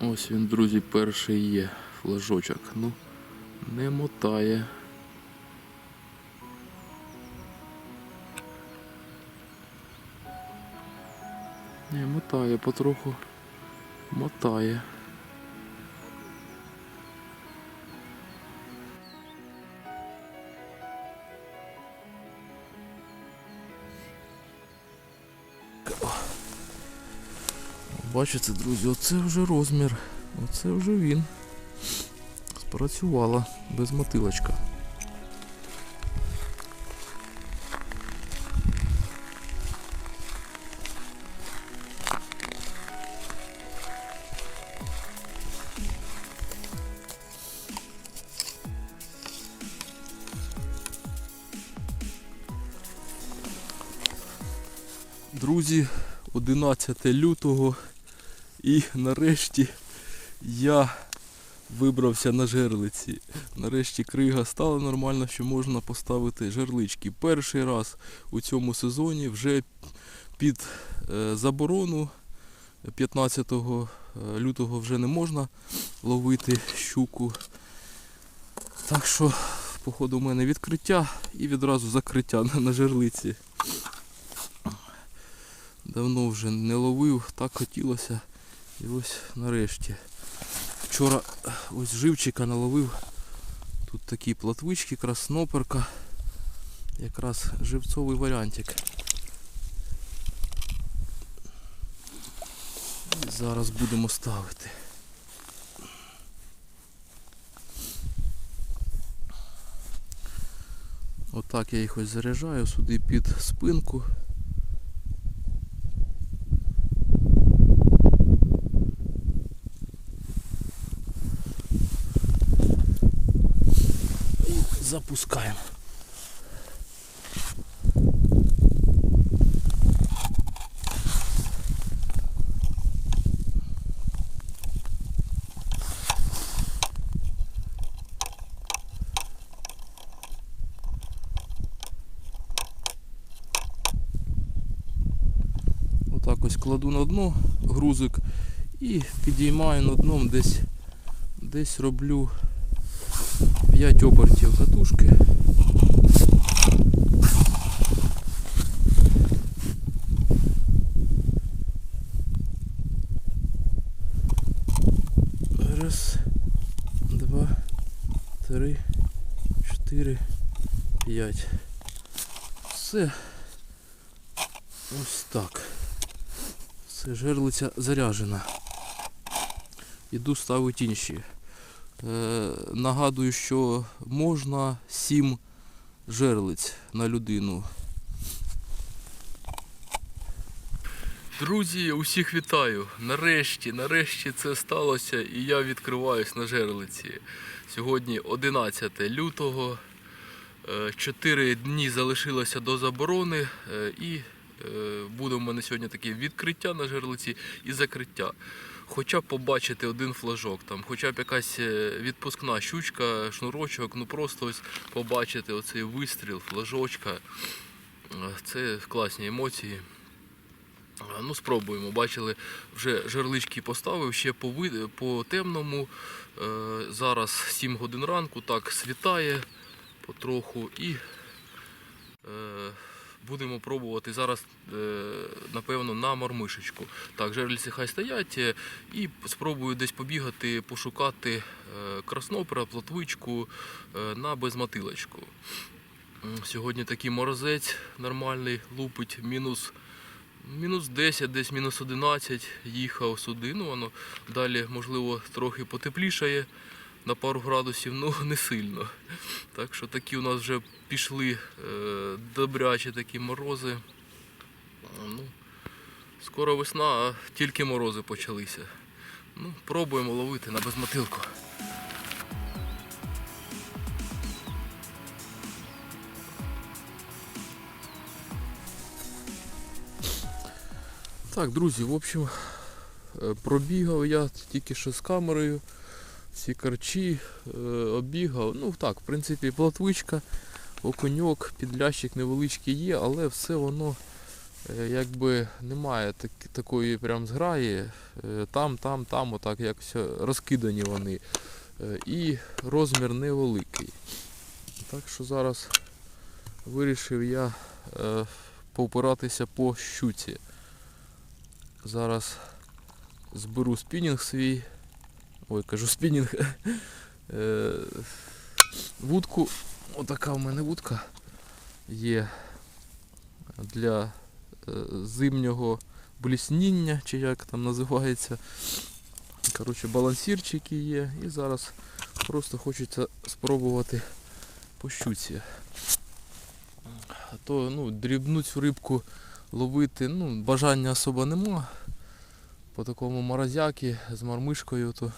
Ось він, друзі, перший є флажочок. Ну, не мотає. Не, мотає потроху. Мотає. Бачите, друзі, оце вже розмір. Оце вже він. Спрацювала без мотилочка. Друзі, 11 лютого і нарешті я вибрався на жерлиці. Нарешті крига стала нормально, що можна поставити жерлички. Перший раз у цьому сезоні вже під е, заборону 15 лютого вже не можна ловити щуку. Так що, походу, у мене відкриття і відразу закриття на жерлиці. Давно вже не ловив, так хотілося. І ось нарешті. Вчора ось живчика наловив. Тут такі платвички, красноперка. Якраз живцовий варіантик. І зараз будемо ставити. Отак я їх ось заряджаю сюди під спинку. І. Отак ось кладу на дно грузик і підіймаю на дном десь, десь роблю 5 обертів катушки. Раз, два, три, чотири, п'ять. Все. Ось так. Все, жерлиця заряджена. Іду ставити інші. Е, нагадую, що можна 7 жерлиць на людину. Друзі, усіх вітаю! Нарешті, нарешті це сталося і я відкриваюсь на жерлиці. Сьогодні 11 лютого. 4 дні залишилося до заборони е, і е, буде в мене сьогодні таке відкриття на жерлиці і закриття. Хоча б побачити один флажок, там, хоча б якась е, відпускна щучка, шнурочок, ну просто ось побачити оцей вистріл, флажочка. Е, Це класні емоції. Е, Ну, спробуємо. Бачили, вже жерлички поставив ще по, по темному. Зараз 7 годин ранку, так світає потроху і будемо пробувати зараз, е, напевно, на мормишечку. Так, жерлиці хай стоять е, і спробую десь побігати, пошукати е, краснопера, плотвичку на безмотилочку. Сьогодні такий морозець нормальний, лупить мінус. Мінус 10, десь мінус 11 їхав сюди. Ну, воно далі, можливо, трохи потеплішає на пару градусів, ну не сильно. Так що такі у нас вже пішли е, добрячі такі морози. Ну, скоро весна, а тільки морози почалися. Ну, пробуємо ловити на безмотилку. Так, друзі, в общем, е, пробігав я тільки що з камерою. Всі карчі е, обігав. Ну так, в принципі, платвичка, окуньок, підлящик невеличкий є, але все воно е, якби немає так, такої прям зграї. Е, Там, там, там, отак якось розкидані вони. Е, І розмір невеликий. Так що зараз вирішив я е, повпиратися по щуці. Зараз зберу спінінг свій. Ой, кажу спінінг. Е, Вудку. Отака в мене вудка є для е, зимнього блісніння, чи як там називається. Коротше, балансірчики є. І зараз просто хочеться спробувати по щуці. То ну, дрібну цю рибку ловити, ну, бажання особо нема. По такому морозяки з мармишкою, то,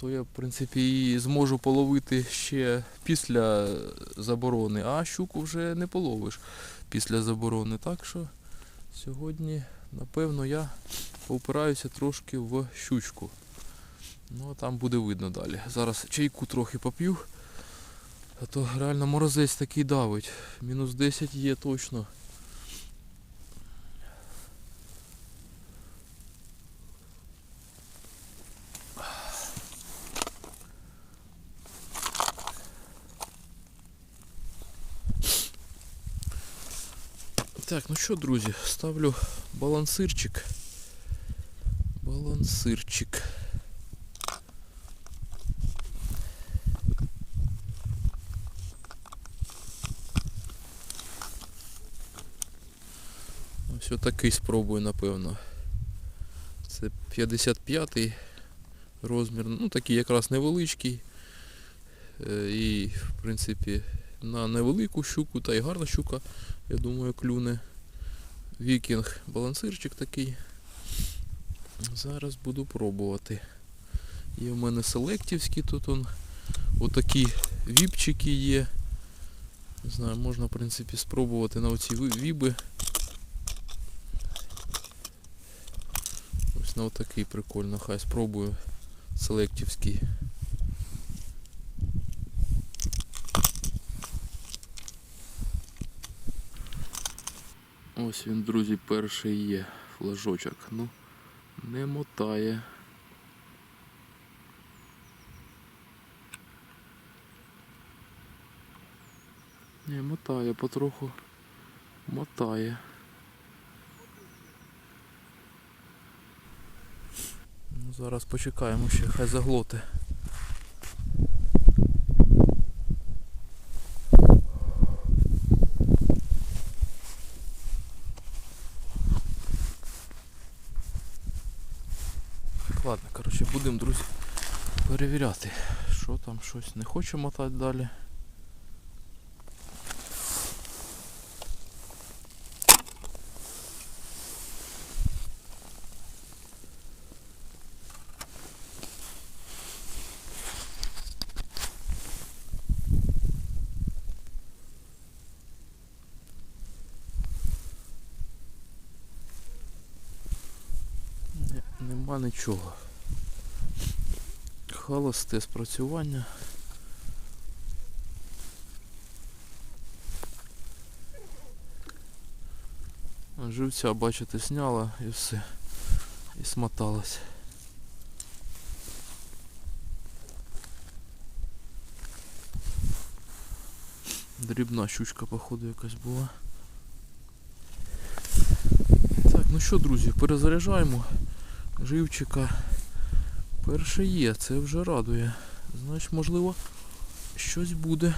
то я в принципі і зможу половити ще після заборони, а щуку вже не половиш після заборони. Так що сьогодні, напевно, я поупираюся трошки в щучку. Ну а там буде видно далі. Зараз чайку трохи поп'ю. А то реально морозець такий давить. Мінус 10 є точно. Так, ну що, друзі, ставлю балансирчик. Балансирчик. Ось отакий спробую, напевно. Це 55-й розмір. Ну такий якраз невеличкий. І в принципі на невелику щуку, та й гарна щука, я думаю, клюне. Вікінг балансирчик такий. Зараз буду пробувати. Є в мене селектівські тут он. Отакі віпчики є. Не знаю, можна в принципі спробувати на оці віби. Ось на отакий прикольно, хай спробую селектівський. Ось він, друзі, перший є флажочок. Ну, не мотає. Не, мотає потроху. Мотає. Ну, зараз почекаємо ще, хай заглоти. перевіряти, що там щось не хоче мотати далі. Не, нема нічого. Холосте спрацювання. Живця, бачите, сняла і все. І смоталась. Дрібна щучка, походу, якась була. Так, ну що, друзі, перезаряджаємо живчика. Перше є, це вже радує. Значить, можливо, щось буде.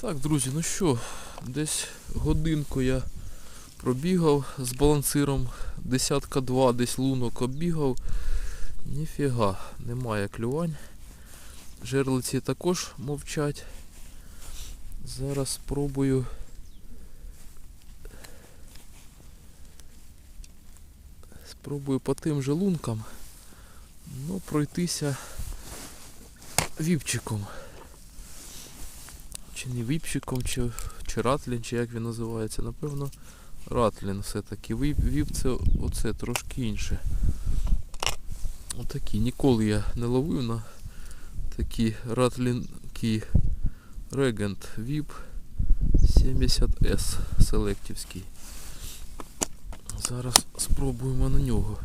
Так, друзі, ну що, десь годинку я пробігав з балансиром, десятка два десь лунок оббігав. Ніфіга, немає клювань. Жерлиці також мовчать. Зараз спробую. Спробую по тим же лункам, ну, пройтися віпчиком. Чи не віпчиком, чи, чи ратлін, чи як він називається. Напевно, ратлін все-таки. Віп це оце трошки інше. Отакі. Ніколи я не ловив на такі ратлінки Regent VIP 70S селектівський. Зараз спробуємо на нього.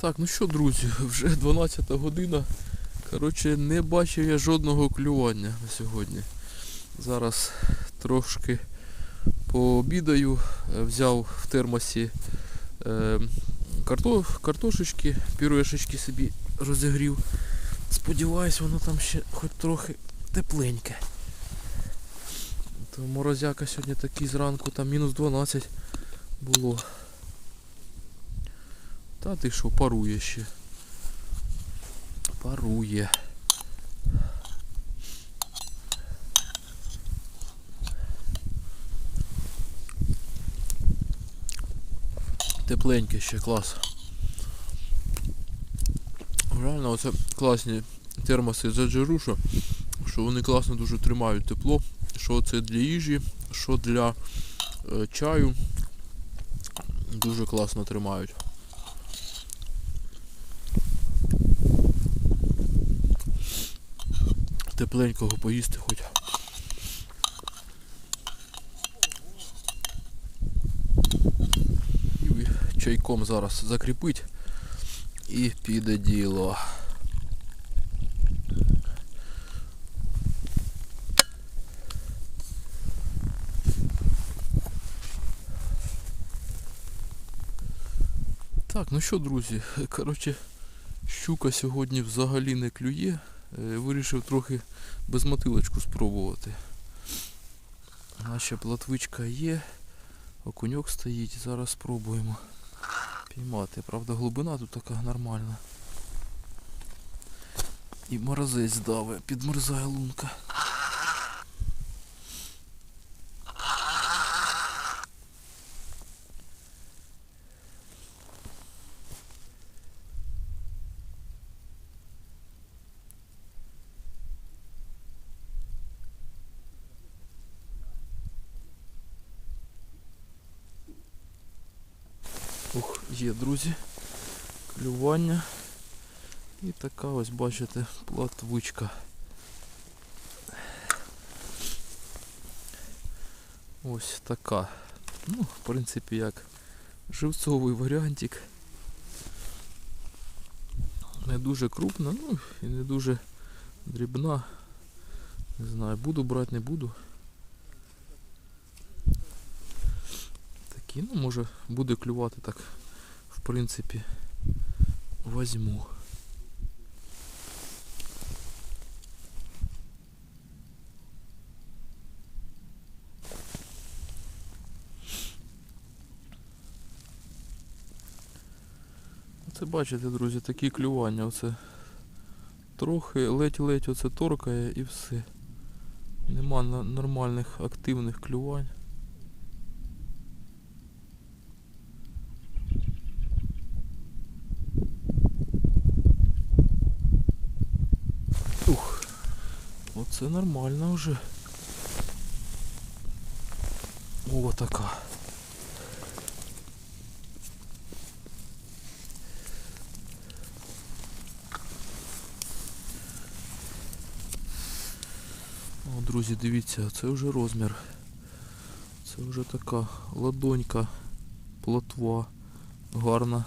Так, ну що, друзі, вже 12 година. Коротше, не бачив я жодного клювання на сьогодні. Зараз трошки пообідаю, е, взяв в термосі е, карто, картошечки, пюрешечки собі розігрів. Сподіваюсь, воно там ще хоч трохи тепленьке. То морозяка сьогодні такий зранку, там мінус 12 було. Та ти що, парує ще. Парує. Тепленьке ще клас. Реально оце класні термоси за джеруша, що вони класно дуже тримають тепло. Що це для їжі, що для е, чаю. Дуже класно тримають. Тепленького поїсти хоч. І чайком зараз закріпить і піде діло. Так, ну що, друзі, коротше, щука сьогодні взагалі не клює. Е, Вирішив трохи без мотилочку спробувати. Наша платвичка є, окуньок стоїть, зараз спробуємо піймати. Правда, глибина тут така нормальна. І морозець даве, підмерзає лунка. Ух, є, друзі. Клювання. І така ось, бачите, платвичка. Ось така. Ну, в принципі, як живцовий варіантик. Не дуже крупна, ну і не дуже дрібна. Не знаю, буду брати, не буду. Такі, ну може буде клювати так, в принципі, возьму. Оце бачите, друзі, такі клювання. Оце трохи ледь-ледь оце торкає і все. Нема нормальних активних клювань. Ух, оце нормально вже. О, така. О, друзі, дивіться, це вже розмір. Це вже така ладонька, плотва, гарна.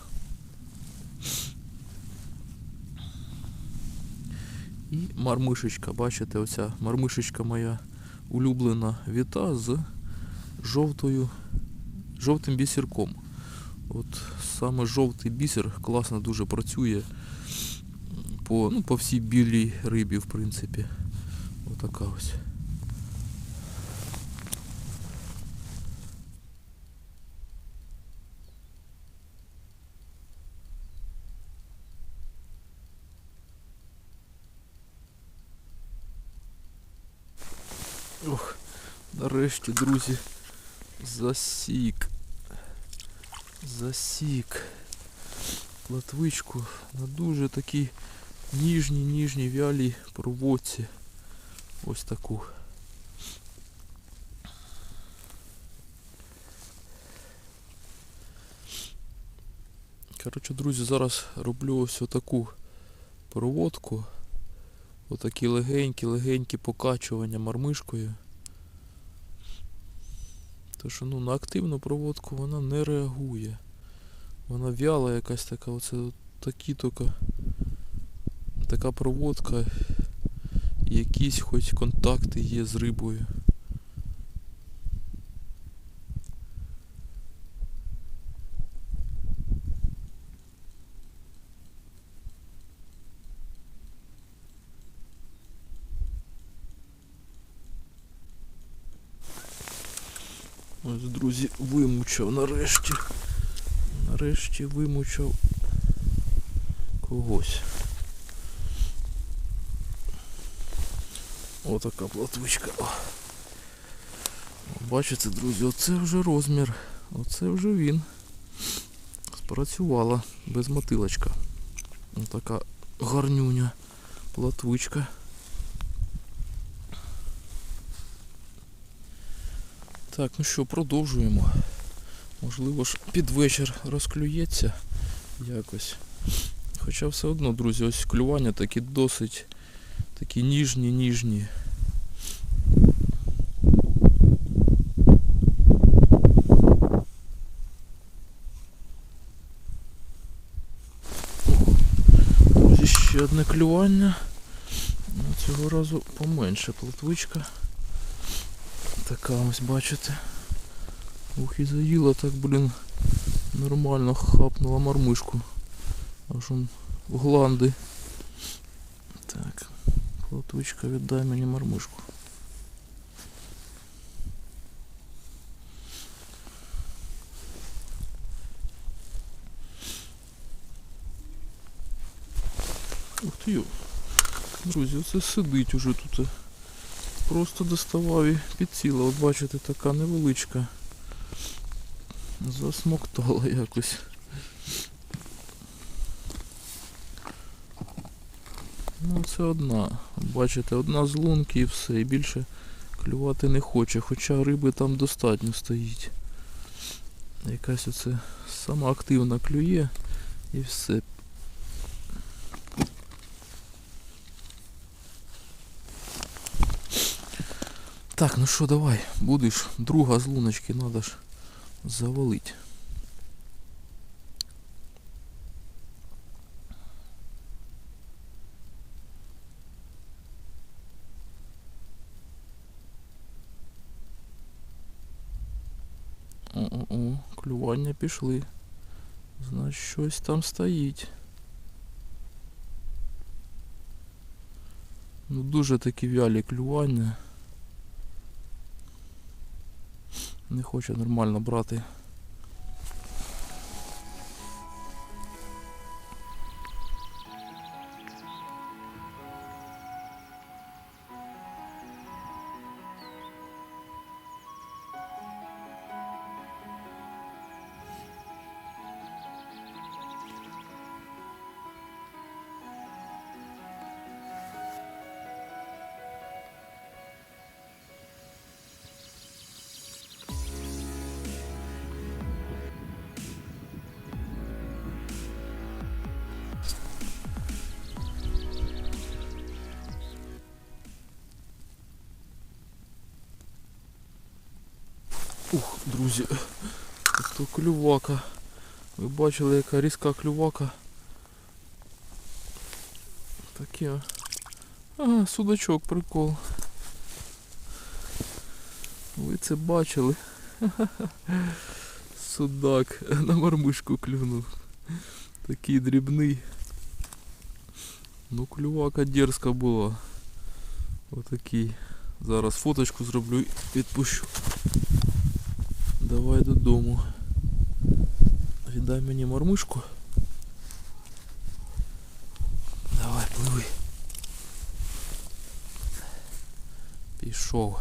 І мармишечка, бачите, оця мармишечка моя улюблена віта з жовтою, жовтим бісерком. От саме жовтий бісер класно дуже працює по, ну, по всій білій рибі, в принципі. Отака ось. Ох, нарешті, друзі, засік. Засік. Платвичку на дуже такій ніжній, ніжній вялій проводці. Ось таку. Коротше, друзі, зараз роблю ось отаку проводку. Отакі легенькі-легенькі покачування мармишкою. Тому що ну, на активну проводку вона не реагує. Вона вяла якась така, оце такі тільки така проводка. І якісь хоч контакти є з рибою. Ось, вимучав нарешті. Нарешті вимучав когось. Отака платвичка. Бачите, друзі, оце вже розмір. Оце вже він. Спрацювала без мотилочка. Отака гарнюня платвичка. Так, ну що, продовжуємо. Можливо ж під вечір розклюється якось. Хоча все одно, друзі, ось клювання такі досить такі ніжні, ніжні. Друзі, ще одне клювання. Цього разу поменше плотвичка. Така ось бачите. Ух і заїла так, блін, нормально хапнула мармишку. Аж он в гланди. Так, плотвичка, віддай мені мармишку. Ух ти. Друзі, оце сидить уже тут. Просто доставав і підсіла. От бачите, така невеличка. Засмоктала якось. Ну це одна. Бачите, одна з лунки і все. І більше клювати не хоче, хоча риби там достатньо стоїть. Якась оце сама активна клює і все. Так, ну що, давай, будеш друга з луночки, надо ж завалить. О-о-о, клювання пішли. Значить, щось там стоїть. Ну дуже такі вялі клювання. Не хоче нормально брати. Друзі, то клювака. Ви бачили, яка різка клювака. Таке. Ага, судачок, прикол. Ви це бачили? Судак на мармишку клюнув. Такий дрібний. Ну клювака дерзка була. Отакий. Зараз фоточку зроблю і відпущу давай додому. Віддай мені мормишку. Давай, пливи. Пішов.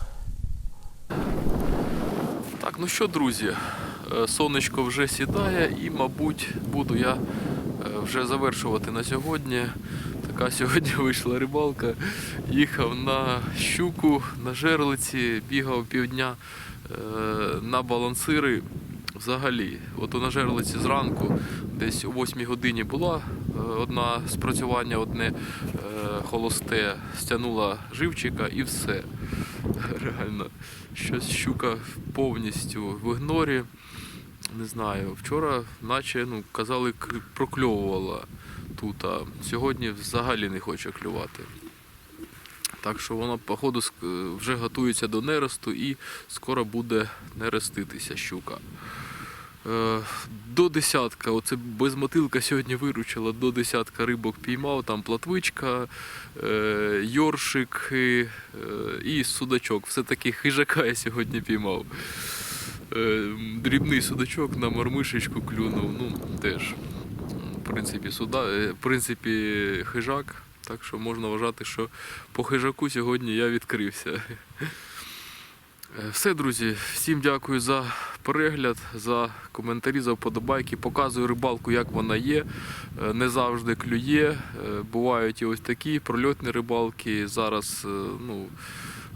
Так, ну що, друзі, е, сонечко вже сідає і, мабуть, буду я е, вже завершувати на сьогодні. Така сьогодні вийшла рибалка. Їхав на щуку, на жерлиці, бігав півдня е, на балансири. Взагалі, от на жерлиці зранку, десь о 8 годині була е, одна спрацювання, одне е, холосте, стягнула живчика і все. Реально, щось щука повністю в ігнорі. Не знаю, вчора, наче ну, казали, прокльовувала тут, а сьогодні взагалі не хоче клювати. Так що вона, походу, вже готується до нересту і скоро буде нереститися щука. Е, До десятка, оце безмотилка сьогодні виручила, до десятка рибок піймав, там платвичка, е, йоршик е, і судачок. Все-таки хижака я сьогодні піймав. Дрібний судачок на мармишечку клюнув, ну теж. В принципі, суда, е, в принципі, хижак. Так що можна вважати, що по хижаку сьогодні я відкрився. Е, Все, друзі, всім дякую за перегляд, за коментарі, за вподобайки. Показую рибалку, як вона є. Е, Не завжди клює. Бувають і ось такі прольотні рибалки. Зараз ну,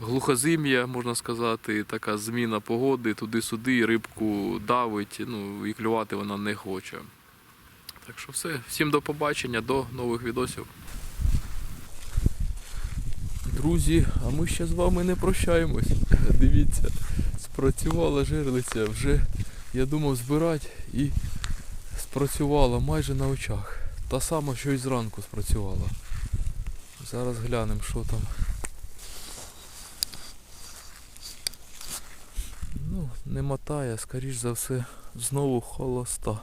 глухозим'я, можна сказати, така зміна погоди, туди-сюди, рибку давить, ну і клювати вона не хоче. Так що все, всім до побачення, до нових відосів. Друзі, а ми ще з вами не прощаємось. Дивіться, спрацювала жерлиця, вже я думав збирати і спрацювала майже на очах. Та сама, що і зранку спрацювала. Зараз глянемо, що там. Ну, не мотає, скоріш за все, знову холоста.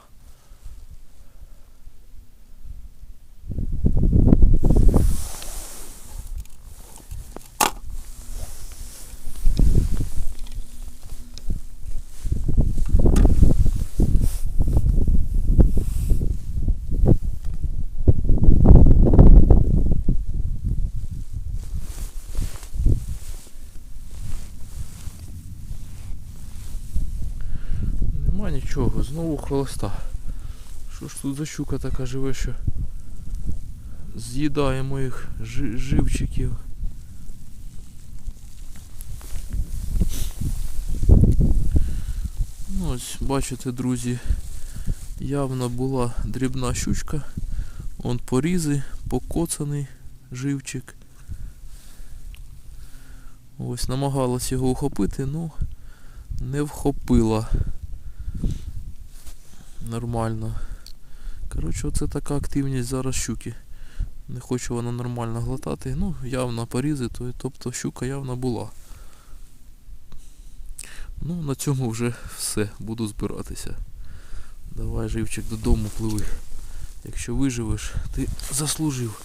Нема нічого, знову холоста. Що ж тут за щука така живе, що з'їдає моїх жи- живчиків. Ну, ось, бачите, друзі, явно була дрібна щучка. Он порізи, покоцаний живчик. Ось намагалась його ухопити, ну не вхопила нормально. Коротше, оце така активність зараз щуки. Не хочу вона нормально глотати. Ну, явно порізи, то, тобто щука явно була. Ну, на цьому вже все, буду збиратися. Давай, живчик, додому пливи. Якщо виживеш, ти заслужив.